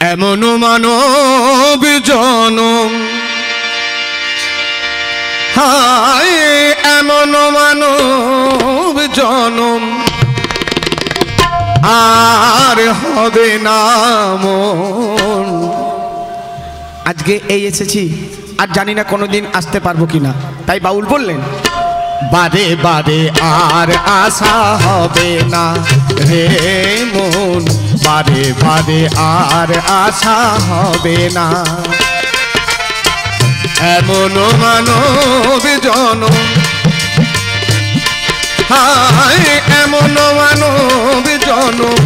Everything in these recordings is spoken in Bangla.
এমন মানব জনম। হায়, এমন মানব জনম। আর হবে না আজকে এই এসেছি, আর জানি না কোনোদিন আসতে পারব কিনা। তাই বাউল বললেন, বারে বারে আর আশা হবে না রে মন। বারে বারে আর আশা হবে না। এমন মানব জনম হায়, এমন মানব জনম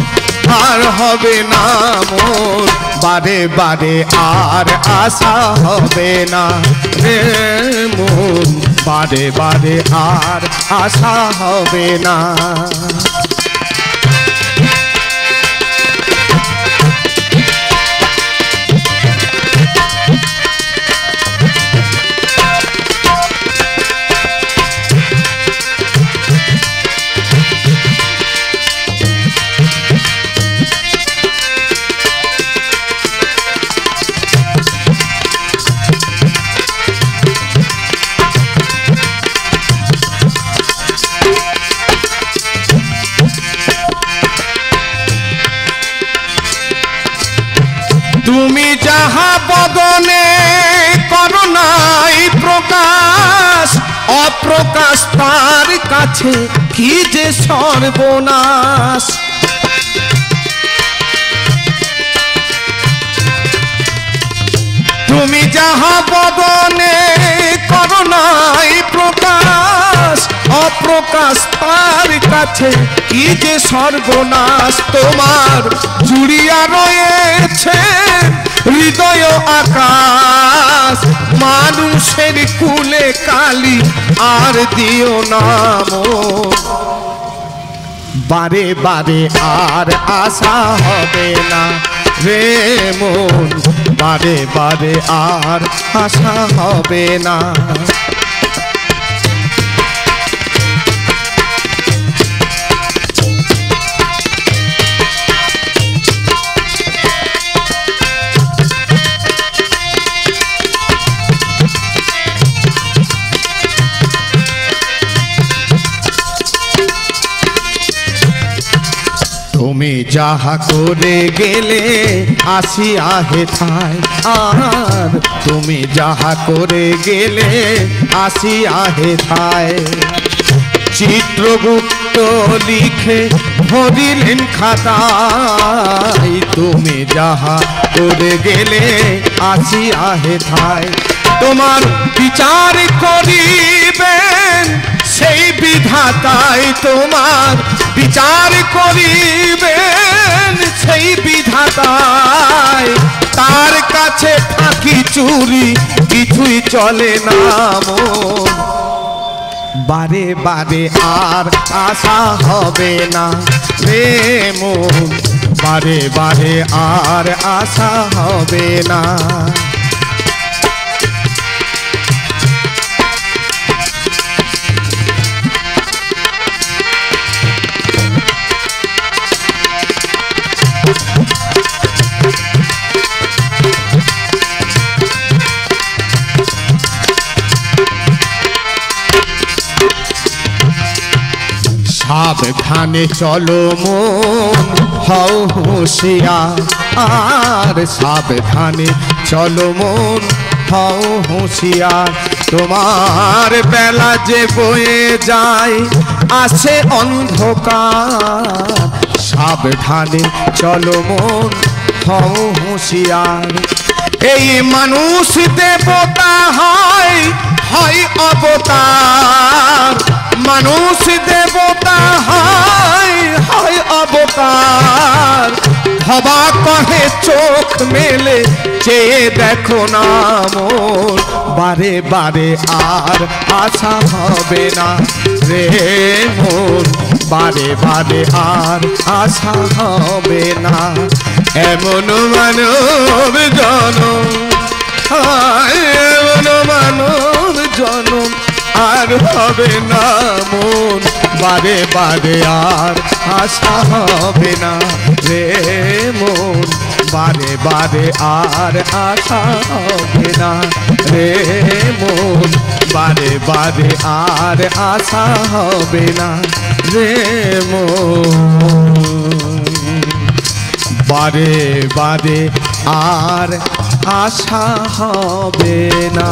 আর হবে না মোর বারে বারে আর আশা হবে না রে মন। বারে বারে আর আশা হবে না। যাহা বদনে করোনাই প্রকাশ, অপ্রকাশ তার কাছে কি যে সর্বনাশ? তুমি যাহা বদনে করোনাই প্রকাশ, অপ্রকাশ তার কাছে কি যে সর্বনাশ? তোমার জুড়িয়া রয়েছে হৃদয় আকাশ, মানুষের কুলে কালি, আর দিও নাম বারে বারে আর আশা হবে না রে মন। বারে বারে আর আশা হবে না। তুমি যাহা করে গেলে আসি আহে থাই আর তুমি যাহা করে গেলে আসি আহে থাই চিত্রগুপ্ত লিখে ভরিলেন খাতায়, তুমি যাহা করে গেলে আসি আহে থাই তোমার বিচার করিবেন, সেই বিধাতাই তোমার বিচার করিবেন সেই বিধাতাই তার কাছে ফাঁকি চুরি কিছুই চলে না বারে বারে আর আশা হবে না রে মন। বারে বারে আর আশা হবে না। সাবধানে চলো মন, হও হুঁশিয়ার। আর সাবধানে চলো মন, হও হুঁশিয়ার। তোমার বেলা যে বয়ে যায় আসে অন্ধকার। সাবধানে চলো মন, হও হুঁশিয়ার। এই মানুষ দেবতা হয় হয় অবতার। মানুষ হয় অবতার। হবা কহে, চোখ মেলে চেয়ে দেখো না মোর বারে বারে আর আশা হবে না রে মোর বারে বারে আর আশা হবে না। এমন মানব জনম এমন মানব জনম আর হবে না মন। বারে বারে আর আশা হবে না রে মন। বারে বারে আর আশা হবে না রে মন। বারে বারে আর আশা হবে না রে বারে বারে আর আশা হবে না।